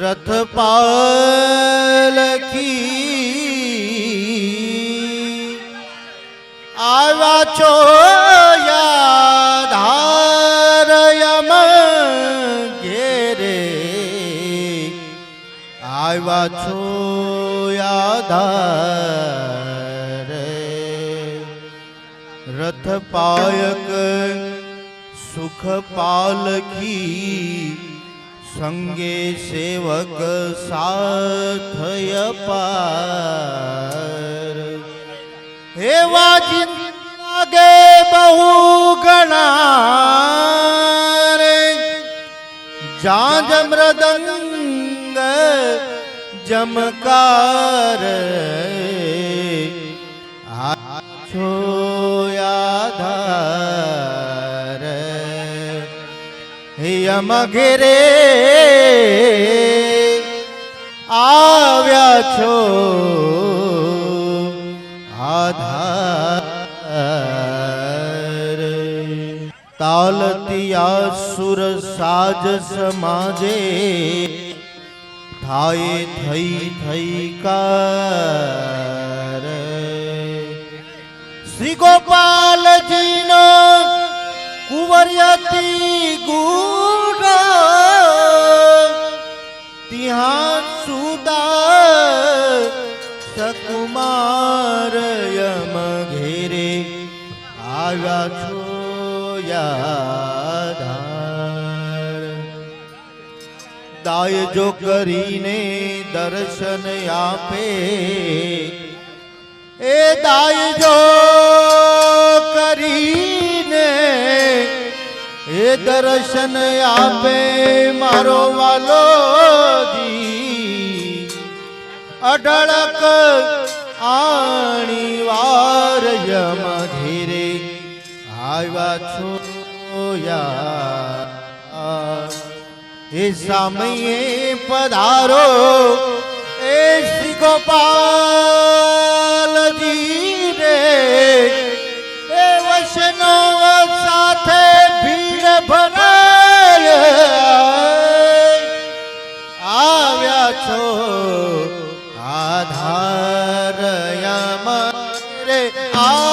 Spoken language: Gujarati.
રથ પાલકી આવ્યા છો આવ્યા છો યાધાર રથ પાયક સુખ પાલકી સંગે સેવક સાથય પાર. ચિંતા લાગે બહુ ગણા રે જાંજ મૃદંગ જમકાર આછો યાધાર યમ ઘેરે આવ્યા છો આધાર તાલતિયા સુર સાજ સમાજે થાય થઈ થઈ કર. શ્રી ગોપાલજીનો કુંવરિયતી ગુડ ત્યાં સુદા સકુમાર યમ ઘેરે આવ્યા છો યાધાર દાય જો કરીને દર્શન આપે, એ દાય જો કરીને એ દર્શન આપે, મારો વાલો અઢળક આણી વાર યમ ધીરે આવ્યા છો યા. એ સમયે પધારો. એ શ્રી ગોપાલજી રે એ વચનો સાથે ભીડ ભરાય. આવ્યા છો આધાર રે આ